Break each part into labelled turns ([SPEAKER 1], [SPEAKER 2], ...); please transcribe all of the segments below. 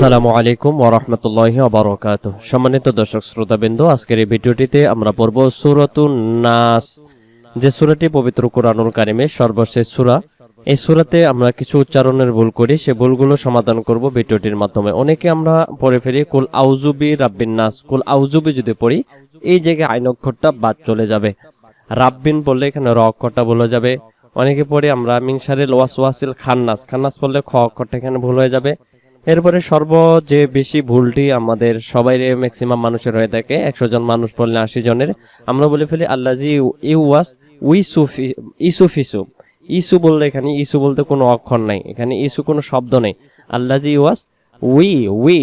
[SPEAKER 1] আসসালামু আলাইকুম ওরহমতুল্লাহ অবরকাত সম্মানিত দর্শক শ্রোতাবৃন্দ, আজকের এই ভিডিওটিতে আমরা পড়ব সুরতুন নাস। যে সুরাটি পবিত্র কোরআনুল কারিমে সর্বশেষ সুরা, এই সুরাতে আমরা কিছু উচ্চারণের ভুল করি, সে ভুলগুলো সমাধান করব ভিডিওটির মাধ্যমে। অনেকে আমরা পড়ে ফেলি, কুল আউজুবি রাব্বিন নাস কুল আউজুবি যদি পড়ি, এই জায়গায় আইন অক্ষরটা বাদ চলে যাবে। রাব্বিন বললে এখানে র অক্ষরটা ভুলে যাবে। অনেকে পড়ে আমরা মিংসারেল ওয়াস ওয়াসিল খান্নাস খান্নাস বললে খ অক্ষরটা এখানে ভুল হয়ে যাবে। এরপরে সর্ব যে বেশি ভুলটি আমাদের সবাই ম্যাক্সিমাম মানুষের হয়ে থাকে, একশো জন মানুষ বললে আশি জনের, আমরা বলে ফেলি আল্লাজি ইউয়াস উইসুফি ইসুফিসু ইসু বললে এখানে, ইসু বলতে কোনো অক্ষর নাই, এখানে ইসু কোনো শব্দ নেই। আল্লাজি ওয়াস উই উই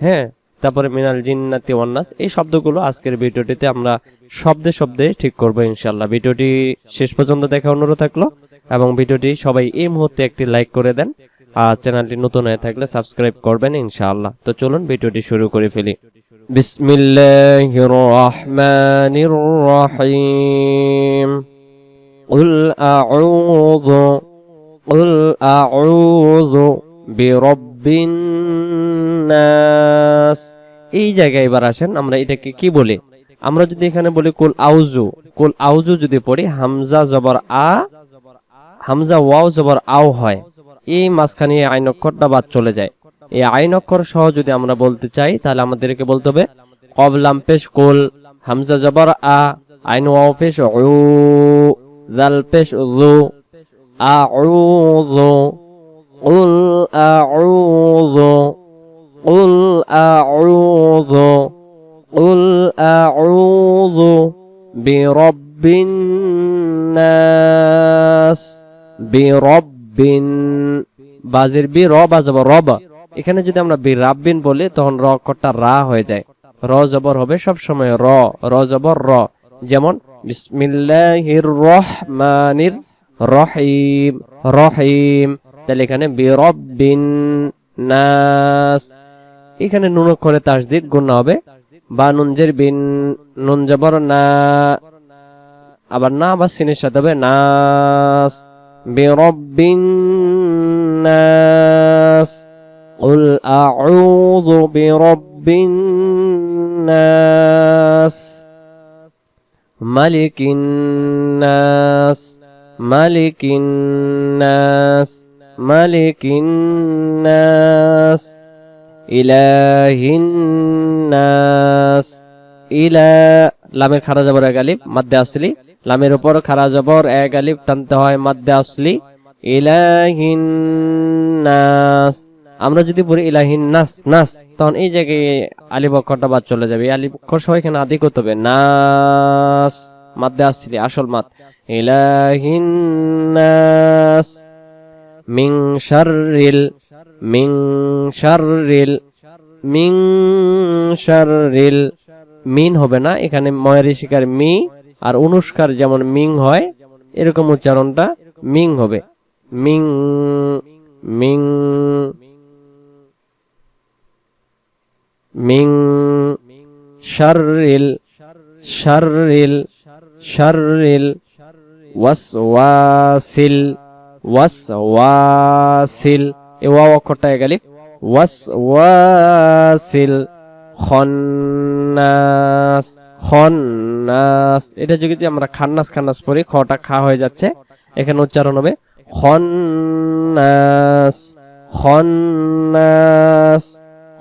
[SPEAKER 1] হ্যাঁ তারপরে মিনাল জিন্নাতি ওয়ান্নাস এই শব্দগুলো আজকের ভিডিওটিতে আমরা শব্দে শব্দে ঠিক করব ইনশাল্লাহ ভিডিওটি শেষ পর্যন্ত দেখা অনুরোধ থাকল এবং ভিডিওটি সবাই এই মুহূর্তে একটি লাইক করে দেন। আর চ্যানেলটি নতুন হয়ে থাকলে সাবস্ক্রাইব করবেন ইনশাআল্লাহ তো চলুন ভিডিওটি শুরু করে ফেলি বিসমিল্লাহির রহমানির রহিম قل أعوذ قل أعوذ برب الناس এই জায়গায় এবার আসেন আমরা এটাকে কি বলি আমরা যদি এখানে বলি কুল আউজু কুল আউজু যদি পড়ি হামজা জবর আ হামজা ওয়াও জবর আও হয় এই মাঝখানে এই আইন অক্ষরটা বাদ চলে যায় এই আইন অক্ষর সহ যদি আমরা বলতে চাই তাহলে আমাদেরকে বলতে হবে কবলাম পেশ কুল হামজা জবর আ আইন ওয়াও পেশ উ জাল পেশ জু আউযু قل أعوذ قل أعوذ قل أعوذ برب الناس برب বাজির বি র বাজাবো রব। এখানে যদি আমরা বি রাব্বিন বলি, তখন র কটা রা হয়ে যায়। র জবর হবে সব সময় র র জবর র। যেমন, বিসমিল্লাহির রহমানির রহিম রহিম। তাহলে এখানে বিরব্বিন নাস। এখানে নুন করে তাসদিদ গুণ হবে। বা নুনজের বিন, নুন জবর না। আবার না আবার সিনের সাথে হবে নাস। برب الناس قل أعوذ برب الناس ملك الناس ملك الناس ملك الناس إله الناس إلى لامر خرج برا غالب مد أصلي লামের উপর খারা জবর এক আলিফ টানতে হয় মাদ্দে আসলি। ইলাহিন নাস। আমরা যদি পড়ি ইলাহিন নাস নাস, তখন এই জায়গায় আলিফ অক্ষরটা বাদ চলে যাবে। আলিফ অক্ষর সহ এখানে আদি করতে হবে। নাস, মাদ্দে আসলি, আসল মাদ। ইলাহিন নাস। মিং শাররিল মিং শাররিল মিং শাররিল। মিন হবে না, এখানে ময়ের শিকার মি আর অনুষ্কার যেমন মিং হয়, এরকম উচ্চারণটা মিং হবে। মিং মিং মিং, শাররিল শাররিল শাররিল, ওয়াসওয়াসিল ওয়াসওয়াসিল, এ ওয়াও অক্ষরটা এগালি ওয়াসওয়াসিল, খন্নাস। খন্নাস। এটা যদি আমরা খান্নাস খান্নাস পড়ি খটা খা হয়ে যাচ্ছে। এখানে উচ্চারণ হবে খন্নাস। খন্নাস।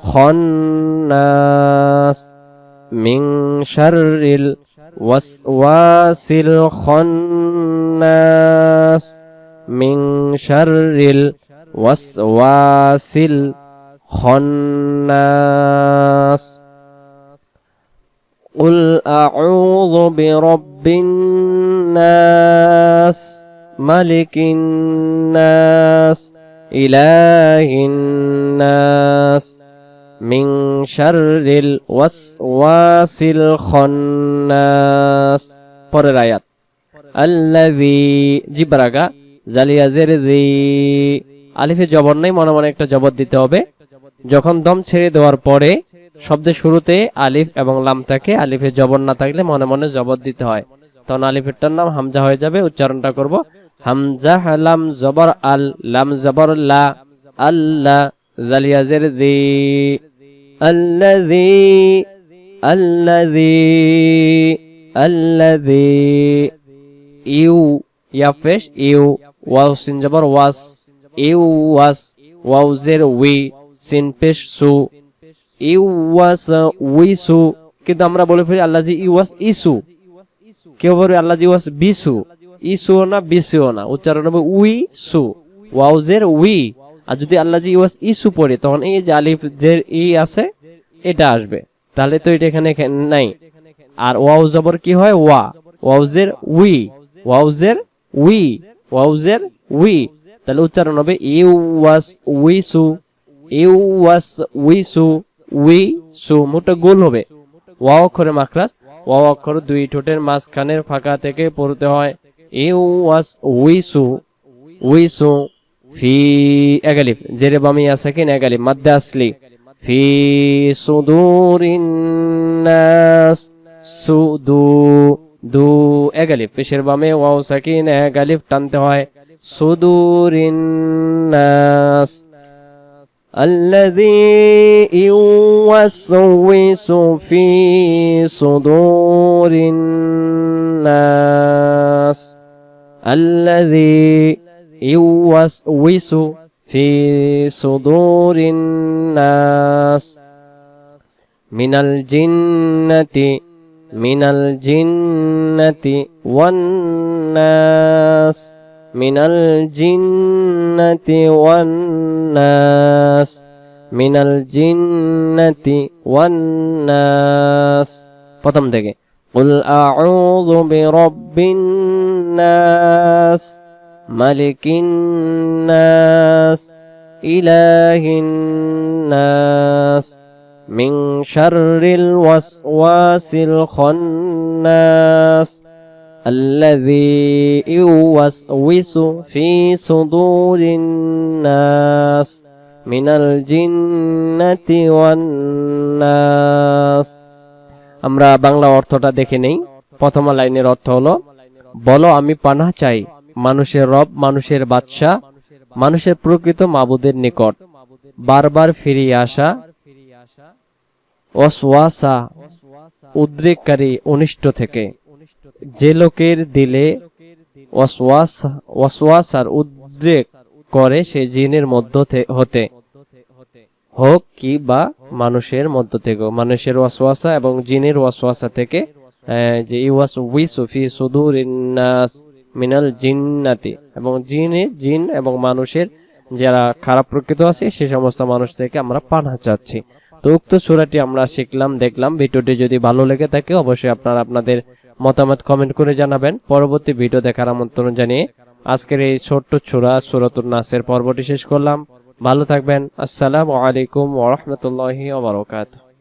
[SPEAKER 1] খন্নাস। মিং শাররিল ওয়াসওয়াসিল খন্নাস। মিং শাররিল ওয়াসওয়াসিল খন্নাস। قل أعوذ برب الناس ملك الناس إله الناس من شر الوسواس الخناس পরের আয়াত আল্লাযী জিবরাগা জালিয়া জেরজি আলিফে জবর নাই মনে মনে একটা জবর দিতে হবে যখন দম ছেড়ে দেওয়ার পরে শব্দের শুরুতে আলিফ এবং লাম থাকে আলিফে জবর না থাকলে মনে মনে জবর দিতে হয়। তখন আলিফেরটার নাম হামজা হয়ে যাবে, উচ্চারণটা করব। হামজা লাম জবর আল, লাম জবর লা আল্লাহ জালিয়াজের জি আল্লাযী আল্লাযী আল্লাযী, ইউ ইয়া ইয়াফেশ ইউ, ওয়াও সিন জবর, ওয়াস, ইউ, ওয়াস ওয়াউজের উই, সিন পেশ, সু ইউ ওয়াস উইসু। কিন্তু আমরা বলে ফেলি আল্লাহ ইউয়াস ইসু। কেউ বলে আল্লাহ জি ওয়াস বিসু। ইসু না বিসুও না। উচ্চারণ হবে উই সু ওয়াউজের উই। আর যদি আল্লাহ জি ওয়াস ইসু পড়ে, তখন এই যে আলিফ যে ই আছে, এটা আসবে। তাহলে তো এটা এখানে নাই। আর ওয়াউ জবর কি হয়? ওয়া। ওয়াউজের উই। ওয়াউজের উই। ওয়াউজের উই। তাহলে উচ্চারণ হবে ইউ ওয়াস উইসু। ইউ ওয়াস উইসু। উই সু মুটা গোল হবে। ওয়া অক্ষরে মাখরাস ওয়া অক্ষর দুই ঠোঁটের মাঝখানের ফাঁকা থেকে পড়তে হয়। ইউ ওয়াস উই সু। উই সু ফি এগালিফ। জেরে বামি আছে কিন এগালিফ? মাদ্দে আসলি ফি সুদুরিন নাস। সুদু দু এগালিফ। পেশের বামে ওয়াও সাকিন এগালিফ? টানতে হয়। সুদুরিন নাস। الذي يوسوس في صدور الناس الذي يوسوس في صدور الناس. من الجنة من الجنة والناس. من الجنة والناس من الجنة والناس প্রথম থেকে قل أعوذ برب الناس ملك الناس إله الناس من شر الوسواس الخناس الذي يوسوس في صدور الناس من الجنة والناس আমরা বাংলা অর্থটা দেখে নেই প্রথম লাইনের অর্থ হলো বলো আমি পানাহ চাই মানুষের রব মানুষের বাদশাহ মানুষের প্রকৃত মাবুদের নিকট বারবার ফিরিয়ে আসা অসওয়াসা উদ্রেককারী অনিষ্ট থেকে যে লোকের দিলে ওয়াসওয়াস আর উদ্রেক করে সে জিনের মধ্য হতে। হোক কি বা মানুষের মধ্য থেকে মানুষের ওয়াসওয়াসা এবং জিনের ওয়াসওয়াসা থেকে যে ইওয়াস উইসু ফি সুদুর নাস মিনাল জিন্নাতি। এবং জিনে, জিন এবং মানুষের যারা খারাপ প্রকৃত আছে, সে সমস্ত মানুষ থেকে আমরা পানা চাচ্ছি। তো উক্ত সুরাটি আমরা শিখলাম, দেখলাম। ভিডিওটি যদি ভালো লেগে থাকে, অবশ্যই আপনারা আপনাদের মতামত কমেন্ট করে জানাবেন। পরবর্তী ভিডিও দেখার আমন্ত্রণ জানিয়ে আজকের এই ছোট্ট ছোড়া সুরাতুল নাসের পর্বটি শেষ করলাম। ভালো থাকবেন। আসসালামু আলাইকুম ওয়া রাহমাতুল্লাহি ওয়া বারাকাতুহু।